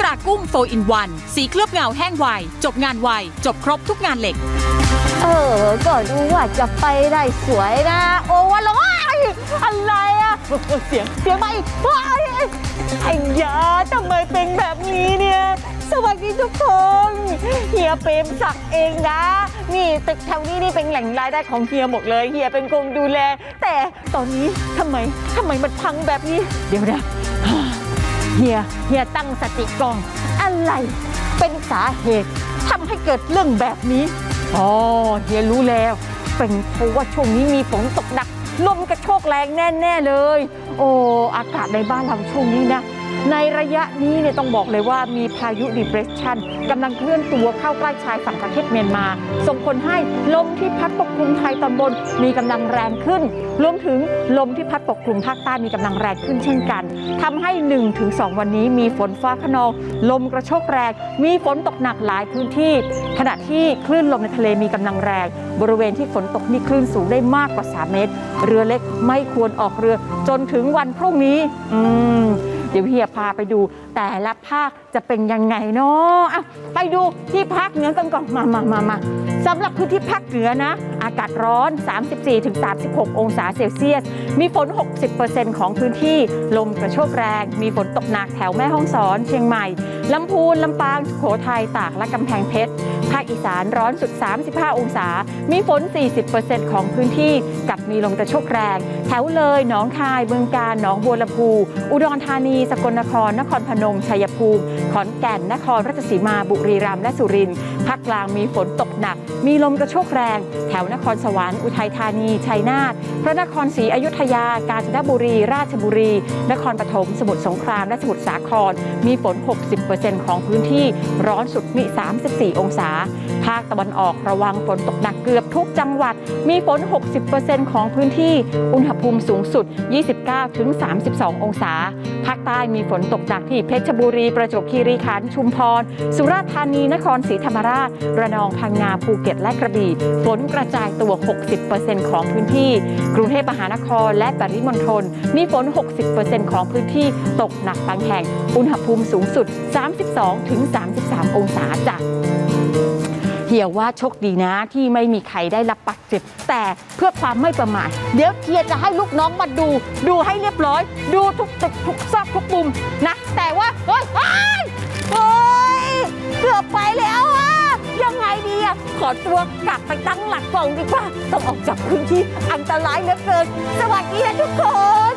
ตรากุ้งโฟอินวันสีเคลือบเงาแห้งไว จบงานไว จบครบทุกงานเหล็ก เออ ก็ดูว่าจะไปได้สวยนะ โอ้วันละอะไรอะเสียงเสียงมาอีกไอ้ยาทำไมเป็นแบบนี้เนี่ย สวัสดีทุกคนเฮียเปรมศักดิ์เองนะ นี่ตึกแถวนี้นี่เป็นแหล่งรายได้ของเฮียหมดเลยเฮียเป็นคนดูแล แต่ตอนนี้ทำไมทำไมมันพังแบบนี้ เดี๋ยวนะ เฮียเฮียตั้งสติก่อนอะไรเป็นสาเหตุทำให้เกิดเรื่องแบบนี้อ๋อเฮียรู้แล้ว เป็นเพราะว่าช่วงนี้มีฝนตกหนักลมกระโชกแรงแน่ ๆเลย โอ้อากาศในบ้านเราช่วงนี้นะ ในระยะนี้เนี่ยต้องบอกเลยว่ามีพายุ depression กำลังเคลื่อนตัวเข้าใกล้ชายฝั่งประเทศเมียนมา ส่งผลให้ลมที่พัดปกคลุมไทยตอนบนมีกำลังแรงขึ้น รวมถึงลมที่พัดปกคลุมภาคใต้มีกำลังแรงขึ้นเช่นกันทำให้ 1-2 วันนี้มีฝนฟ้าขนอง ลมกระโชกแรง มีฝนตกหนักหลายพื้นที่ ขณะที่คลื่นลมในทะเลมีกำลังแรง บริเวณที่ฝนตกนี่คลื่นสูงได้มากกว่า 3 เมตร เรือเล็กไม่ควรออกเรือจนถึงวันพรุ่งนี้อืม เดี๋ยวเฮียพาไปดู แต่ละภาคจะเป็นยังไงเนาะอะไปดูที่ภาคเหนือกันก่อนมามามามาสำหรับพื้นที่ภาคเหนือนะ อากาศร้อน 34-36 องศาเซลเซียส มีฝน 60%ของพื้นที่ลมกระโชกแรง มีฝนตกหนักแถวแม่ฮ่องสอน เชียงใหม่ลำพูนลำปางสุโขทัยตากและกำแพงเพชร ภาคอีสานร้อนสุด 35 องศา มีฝน 40%ของพื้นที่กับมีลมกระโชกแรง แถวเลยหนองคายเมืองกาญหนองบัวลำพู อุดรธานี สกลนคร นครพนม ชัยภูมิ ขอนแก่น นครราชสีมา บุรีรัมย์ และสุรินทร์ภาคกลางมีฝนตกหนัก มีลมกระโชกแรง แถวนครสวรรค์อุทัยธานี ชัยนาท พระนครศรีอยุธยา กาญจนบุรี ราชบุรี นครปฐม สมุทรสงคราม และสมุทรสาคร มีฝน 60%ของพื้นที่ ร้อนสุดมี 34 องศา ภาคตะวันออกระวังฝนตกหนักเกือบทุกจังหวัด มีฝน 60%ของพื้นที่ อุณหภูมิสูงสุด 29-32 องศา ภาคใต้มีฝนตกหนักที่เพชรบุรี ประจวบคีรีขันธ์ ชุมพร สุราษฎร์ธานี นครศรีธรรมราช ระนอง พังงา ภูเก็ต และกระบี่ ฝนกระจายตัว 60%ของพื้นที่ กรุงเทพมหานคร และปริมณฑล มีฝน 60%ของพื้นที่ ตกหนักบางแห่ง อุณหภูมิสูงสุด 32-33 องศาจ้ะ เฮียว่าโชคดีนะที่ไม่มีใครได้รับบาดเจ็บ แต่เพื่อความไม่ประมาทเดี๋ยวเฮียจะให้ลูกน้องมาดู ดูให้เรียบร้อย ดูทุกตึกทุกซอกทุกมุมนะ แต่ว่าเฮ้ยเฮ้ยเฮ้ยเกือบไปแล้วอะยังไงดีอะขอตัวกลับไปตั้งหลักก่อนดีกว่า ต้องออกจากพื้นที่อันตรายเหลือเกิน สวัสดีนะทุกคน